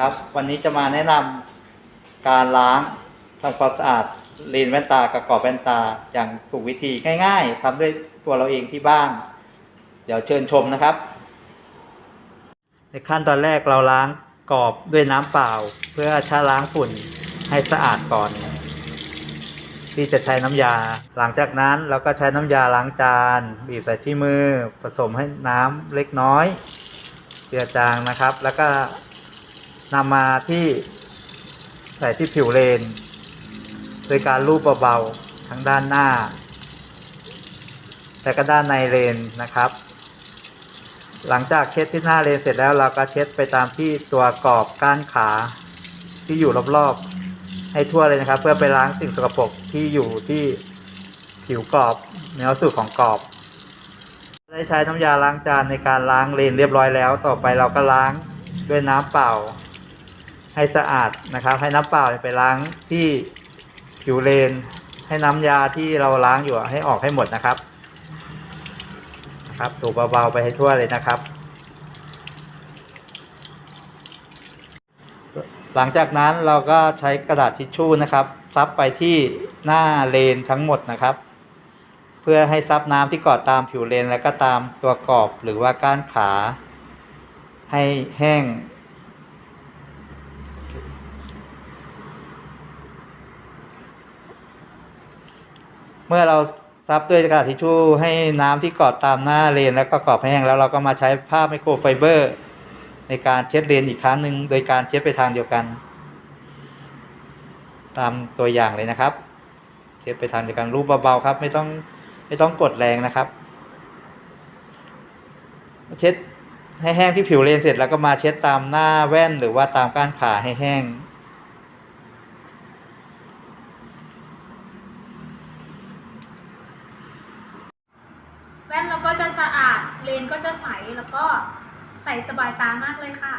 ครับ วันนี้จะมาแนะนำการล้างทำความสะอาดเลนแว่นตากับกรอบแว่นตาอย่างถูกวิธีง่ายๆทำด้วยตัวเราเองที่บ้าน เดี๋ยวเชิญชมนะครับ ในขั้นตอนแรกเราล้างกรอบด้วยน้ำเปล่า เพื่อชะล้างฝุ่นให้สะอาดก่อน ที่จะใช้น้ำยา หลังจากนั้นเราก็ใช้น้ำยาล้างจาน บีบใส่ที่มือผสมให้น้ำเล็กน้อยเจือจางนะครับ แล้วก็ นำมาที่ใส่ที่ผิวเลน โดยการลูบเบาๆทั้งด้านหน้าและก็ด้านในเลนนะครับ หลังจากเช็ดที่หน้าเลนเสร็จแล้วเราก็เช็ดไปตามที่ตัวกรอบก้านขาที่อยู่รอบๆให้ทั่วเลยนะครับ เพื่อไปล้างสิ่งสกปรกที่อยู่ที่ผิวกรอบเนื้อสุดของกรอบ ได้ใช้น้ำยาล้างจานในการล้างเลนเรียบร้อยแล้ว ต่อไปเราก็ล้างด้วยน้ำเปล่า ให้สะอาดนะครับ ให้น้ำเปล่าไปล้างที่ผิวเลน ให้น้ำยาที่เราล้างอยู่ให้ออกให้หมดนะครับนะครับถูเบาๆไปให้ทั่วเลยนะครับ หลังจากนั้นเราก็ใช้กระดาษทิชชู่นะครับซับไปที่หน้าเลนทั้งหมดนะครับ เพื่อให้ซับน้ำที่เกาะตามผิวเลนและก็ตามตัวกรอบหรือว่าก้านขา ให้แห้ง มื่อเราซับด้วยกระดาษทิชชู่ให้น้ำที่เกาะตามหน้าเลนแล้วก็กรอบแห้งแล้วเราก็มาใช้ผ้าไมโครไฟเบอร์ ในการเช็ดเลนอีกครั้งหนึ่งโดยการเช็ดไปทางเดียวกัน ตามตัวอย่างเลยนะครับ เช็ดไปทางเดียวกันรูปเบาๆครับ ไม่ต้องไม่ต้องกดแรงนะครับ เช็ดให้แห้งที่ผิวเลนเสร็จแล้วก็มาเช็ดตามหน้าแว่นหรือว่าตามก้านขาให้แห้ง แว่นเราก็จะสะอาดเลนก็จะใสแล้วก็ใส่สบายตามากเลยค่ะ